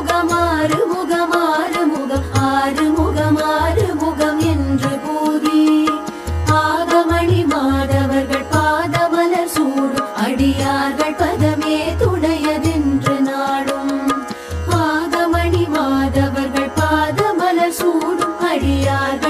முகம் ஆறு முகம் ஆறு முகம் ஆறு முகம் ஆறு முகம் என்று கூறி. ஆகமணி மாதவர்கள் அடியார்கள் பதமே துணையதென்று நாடும். ஆகமணி மாதவர்கள் பாதமலர் சூடும் அடியார்கள்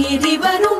மீறி வரும்.